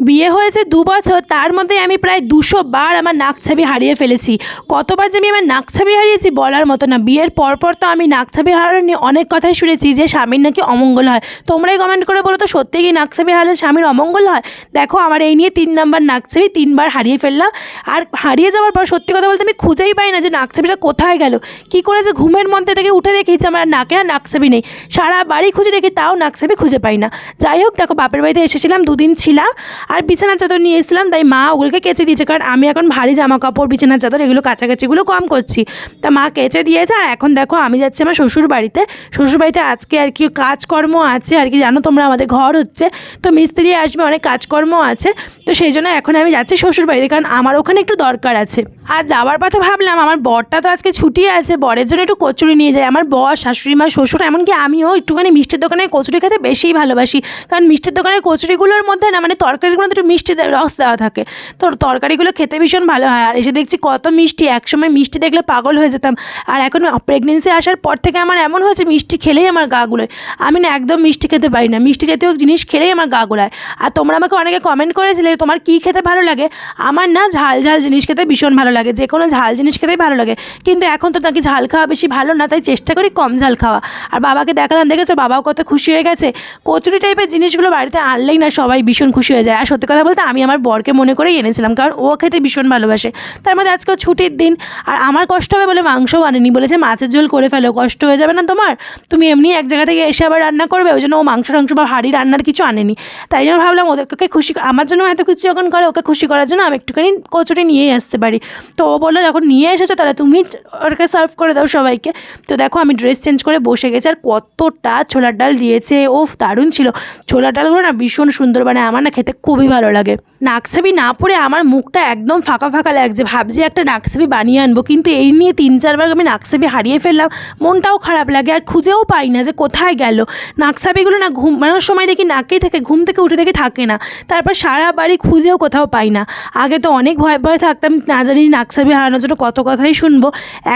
বিয়ে হয়েছে দু বছর, তার মধ্যে আমি প্রায় দুশো বার আমার নাকছাবি হারিয়ে ফেলেছি। কতবার যে আমি আমার নাকছাবি হারিয়েছি বলার মতো না। বিয়ের পরপর তো আমি নাকছাবি হারানো নিয়ে অনেক কথাই শুনেছি যে স্বামীর নাকি অমঙ্গল হয়। তোমরাই কমেন্ট করে বলো তো, সত্যি কি নাকছাবি হারালে স্বামীর অমঙ্গল হয়? দেখো, আমার এই নিয়ে তিন নাম্বার নাকছাবি তিনবার হারিয়ে ফেললাম। আর হারিয়ে যাওয়ার পর সত্যি কথা বলতে আমি খুঁজেই পাই না যে নাকছাবিটা কোথায় গেল। কি করে যে ঘুমের মধ্যে থেকে উঠে দেখেছি আমার নাকে আর নাকছাবি নেই। সারা বাড়ি খুঁজে দেখি, তাও নাকছাবি খুঁজে পাই না। যাই হোক, দেখো, বাপের বাড়িতে এসেছিলাম, দুদিন ছিলাম। আর বিছানার চাদর নিয়ে এসেছিলাম, তাই মা ওগুলোকে কেচে দিয়েছে। কারণ আমি এখন ভারী জামা কাপড় বিছানার চাদর, এগুলো কাছাকাছিগুলো কম করছি। তা মা কেচে দিয়েছে, আর এখন দেখো আমি যাচ্ছি আমার শ্বশুর বাড়িতে। শ্বশুর বাড়িতে আজকে আর কি কাজকর্ম আছে, আর কি জানো তোমরা, আমাদের ঘর হচ্ছে। তো মিস্ত্রি আসবে, অনেক কাজকর্ম আছে। তো সেই জন্য এখন আমি যাচ্ছি শ্বশুর বাড়িতে, কারণ আমার ওখানে একটু দরকার আছে। আর যাওয়ার পথে ভাবলাম, আমার বরটা তো আজকে ছুটি আছে, বরের জন্য একটু কচুরি নিয়ে যায় আমার বর, শাশুড়ি মা, শ্বশুর, এমনকি আমিও একটুখানি মিষ্টির দোকানে কচুরি খেতে বেশিই ভালোবাসি। কারণ মিষ্টির দোকানের কচুরিগুলোর মধ্যে না মানে তরকারিগুলো একটু মিষ্টি রস দেওয়া থাকে। তো তরকারিগুলো খেতে ভীষণ ভালো হয়। আর এসে দেখছি কত মিষ্টি। একসময় মিষ্টি দেখলে পাগল হয়ে যেতাম। আর এখন প্রেগনেন্সি আসার পর থেকে আমার এমন হয়েছে, মিষ্টি খেলেই আমার গা গুলোয়। আমি না একদম মিষ্টি খেতে পারি না। মিষ্টি জাতীয় জিনিস খেলেই আমার গা গোলায়। আর তোমরা আমাকে অনেকে কমেন্ট করেছিলে তোমার কী খেতে ভালো লাগে? আমার না ঝাল ঝাল জিনিস খেতে ভীষণ ভালো লাগে। যে কোনো ঝাল জিনিস খেতেই ভালো লাগে। কিন্তু এখন তো নাকি ঝাল খাওয়া বেশি ভালো না, তাই চেষ্টা করি কম ঝাল খাওয়া। আর বাবাকে দেখালাম, দেখেছ? বাবাও কত খুশি হয়ে গেছে। কচুরি টাইপের জিনিসগুলো বাড়িতে আনলেই না সবাই ভীষণ খুশি হয়ে যায়। আর সত্যি কথা বলতে আমি আমার বরকে মনে করেই এনেছিলাম, কারণ ও খেতে ভীষণ ভালোবাসে। তার মধ্যে আজকেও ছুটির দিন, আর আমার কষ্ট হবে বলে মাংসও আনেনি বলেছে মাছের ঝোল করে ফেলো, কষ্ট হয়ে যাবে না তোমার? তুমি এমনি এক জায়গা থেকে এসে আবার রান্না করবে, ওই জন্য ও মাংস টাংস বা হাড়ি রান্নার কিছু আনেনি। তাই জন্য ভাবলাম ওদেরকে খুশি আমার জন্য এত কিছু যখন করে ওকে খুশি করার জন্য আমি একটুখানি কচুরি নিয়েই আসতে পারি। তো ও বলল, যখন নিয়ে এসেছ তাহলে তুমি ওকে সার্ভ করে দাও সবাইকে। তো দেখো আমি ড্রেস চেঞ্জ করে বসে গেছি, আর কতটা ছোলার ডাল দিয়েছে ও দারুণ ছিল। ছোলার ডালগুলো না ভীষণ সুন্দর মানে আমার না খেতে খুবই ভালো লাগে নাকছাবি না পরে আমার মুখটা একদম ফাঁকা ফাঁকা লাগছে। ভাবছি একটা নাকছাবি বানিয়ে আনব, কিন্তু এই নিয়ে তিন চারবার আমি নাকছাবি হারিয়ে ফেললাম। মনটাও খারাপ লাগে আর খুঁজেও পাই না যে কোথায় গেল। নাকছাবিগুলো না ঘুমানোর সময় দেখি নাকেই থাকে, ঘুম থেকে উঠে দেখি থাকে না। তারপর সারা বাড়ি খুঁজেও কোথাও পাই না। আগে তো অনেক ভয় ভয় থাকতাম, না জানি নাকছাবি হারানোর জন্য কত কথাই শুনব।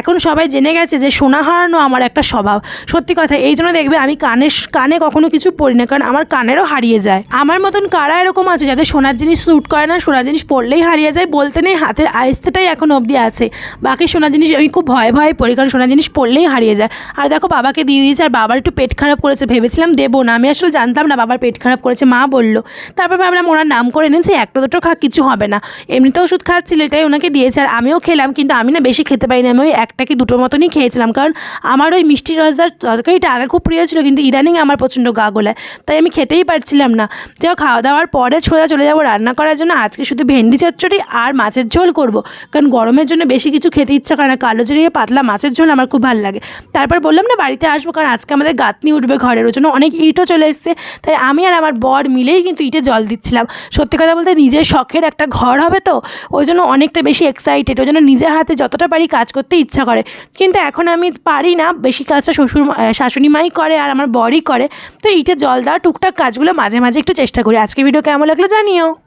এখন সবাই জেনে গেছে যে সোনা হারানো আমার একটা স্বভাব। সত্যি কথা, এই জন্য দেখবে আমি কানে কানে কখনো কিছু পড়ি না, কারণ আমার কানেরও হারিয়ে যায়। আমার মতন কারা এরকম আছে যাদের সোনার জিনিস স্যুট করে না সোনা জিনিস পড়লেই হারিয়ে যায়, বলতে নেই হাতের আইস্তেটাই এখন অবধি আছে। বাকি সোনা জিনিস আমি খুব ভয়ে ভয়ে পড়ি, কারণ সোনা জিনিস পড়লেই হারিয়ে যায়। আর দেখো বাবাকে দিয়ে দিয়েছে, আর বাবার একটু পেট খারাপ করেছে, ভেবেছিলাম দেবো না। আমি আসলে জানতাম না বাবার পেট খারাপ করেছে, মা বলল। তারপর ভাবলাম ওনার নাম করে এনেছে, একটা দুটো খা কিছু হবে না। এমনিতে ওষুধ খাচ্ছিল তাই ওনাকে দিয়েছে, আর আমিও খেলাম, কিন্তু আমি না বেশি খেতে পারি পারিনি। আমি ওই একটা কি দুটো মতনই খেয়েছিলাম, কারণ আমার ওই মিষ্টি রসদার তরকারিটা আগে খুব প্রিয় ছিল, কিন্তু ইদানিং আমার প্রচণ্ড গা গোলায়। তাই আমি খেতেই পারছিলাম না। যাও খাওয়া দাওয়ার পরে সোজা চলে যাব রান্না করার জন্য আজকে শুধু ভেন্ডি চচ্চড়ি আর মাছের ঝোল করব। কারণ গরমের জন্য বেশি কিছু খেতে ইচ্ছা করে না। কালো জিরিয়ে পাতলা মাছের ঝোল আমার খুব ভালো লাগে। তারপর বললাম না, বাড়িতে আসব কারণ আজকে আমাদের গাঁথনি উঠবে ঘরের। জন্য অনেক ইটও চলে এসছে। তাই আমি আর আমার বর মিলেই কিন্তু ইটে জল দিচ্ছিলাম। সত্যি কথা বলতে নিজের শখের একটা ঘর হবে তো, ওই জন্য অনেকটা বেশি এক্সাইটেড ওই জন্য নিজের হাতে যতটা পারি কাজ করতে ইচ্ছা করে। কিন্তু এখন আমি পারি না, বেশি কাজটা শ্বশুর শাশুড়ি মাই করে আর আমার বরই করে। তো ইটে জল দেওয়া টুকটাক কাজগুলো মাঝে মাঝে একটু চেষ্টা করি। আজকে ভিডিও কেমন লাগল জানিও।